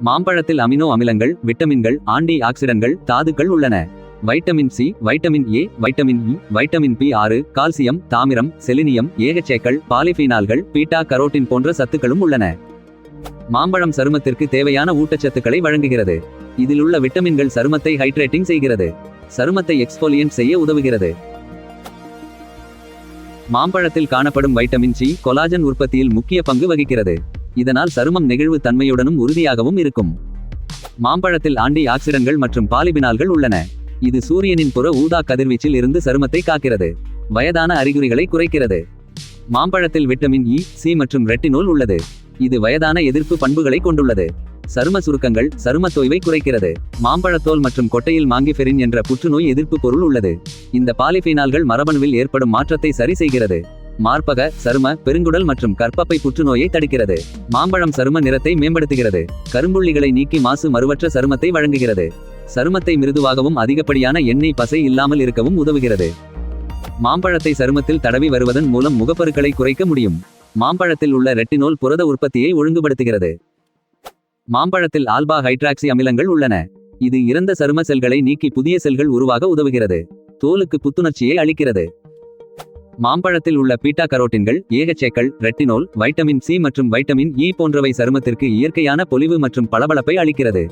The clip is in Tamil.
மாம்பழத்தில் அமினோ அமிலங்கள் விட்டமின்கள் ஆண்டி ஆக்சிடன்கள் தாதுக்கள் உள்ளன. Vitamin C vitamin A vitamin E vitamin B ஆறு கால்சியம் தாமிரம் செலினியம் ஏகச்சேக்கள் பாலிஃபீனால்கள் பீட்டா கரோட்டின் போன்ற சத்துக்களும் உள்ளன. மாம்பழம் சருமத்திற்கு தேவையான ஊட்டச்சத்துக்களை வழங்குகிறது. இதில் உள்ள விட்டமின்கள் சருமத்தை ஹைட்ரேட்டிங் செய்கிறது. சருமத்தை எக்ஸ்போலியன்ட் செய்ய உதவுகிறது. மாம்பழத்தில் காணப்படும் வைட்டமின் சி கொலாஜன் உற்பத்தியில் முக்கிய பங்கு வகிக்கிறது. இதனால் சருமம் நெகிழ்வு தன்மையுடனும் உறுதியாகவும் இருக்கும். மாம்பழத்தில் ஆண்டி ஆக்சிடன்கள் மற்றும் பாலிபினால்கள் உள்ளன. இது சூரியனின் புற ஊதா கதிர்வீச்சில் இருந்து சருமத்தை காக்கிறது. வயதான அறிகுறிகளை குறைக்கிறது. மாம்பழத்தில் விட்டமின் இ சி மற்றும் ரெட்டினோல் உள்ளது. இது வயதான எதிர்ப்பு பண்புகளை கொண்டுள்ளது. சரும சுருக்கங்கள் சரும தொய்வை குறைக்கிறது. மாம்பழத்தோல் மற்றும் கொட்டையில் மாங்கிஃபெரின் என்ற புற்றுநோய் எதிர்ப்பு பொருள் உள்ளது. இந்த பாலிஃபினால்கள் மரபணுவில் ஏற்படும் மாற்றத்தை சரி செய்கிறது. மார்பக சரும பெருங்குடல் மற்றும் கற்பப்பை புற்றுநோயை தடுக்கிறது. மாம்பழம் சரும நிறத்தை மேம்படுத்துகிறது. கரும்புள்ளிகளை நீக்கி மாசு மறுவற்ற சருமத்தை வழங்குகிறது. சருமத்தை மிருதுவாகவும் அதிகப்படியான எண்ணெய் பசை இல்லாமல் இருக்கவும் உதவுகிறது. மாம்பழத்தை சருமத்தில் தடவி வருவதன் மூலம் முகப்பருக்களை குறைக்க முடியும். மாம்பழத்தில் உள்ள ரெட்டினோல் புரத உற்பத்தியை ஒழுங்குபடுத்துகிறது. மாம்பழத்தில் ஆல்பா ஹைட்ராக்சி அமிலங்கள் உள்ளன. இது இறந்த சரும செல்களை நீக்கி புதிய செல்கள் உருவாக உதவுகிறது. தோலுக்கு புத்துணர்ச்சியை அளிக்கிறது. மாம்பழத்தில் உள்ள பீட்டா கரோட்டின்கள் ஏகச்சேக்கள் ரெட்டினோல் வைட்டமின் சி மற்றும் வைட்டமின் இ போன்றவை சருமத்திற்கு இயற்கையான பொலிவு மற்றும் பளபளப்பை அளிக்கிறது.